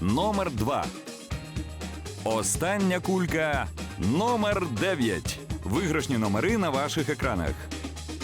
Номер 2. Остання кулька номер 9. Виграшні номери на ваших екранах.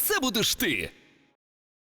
це будеш ти.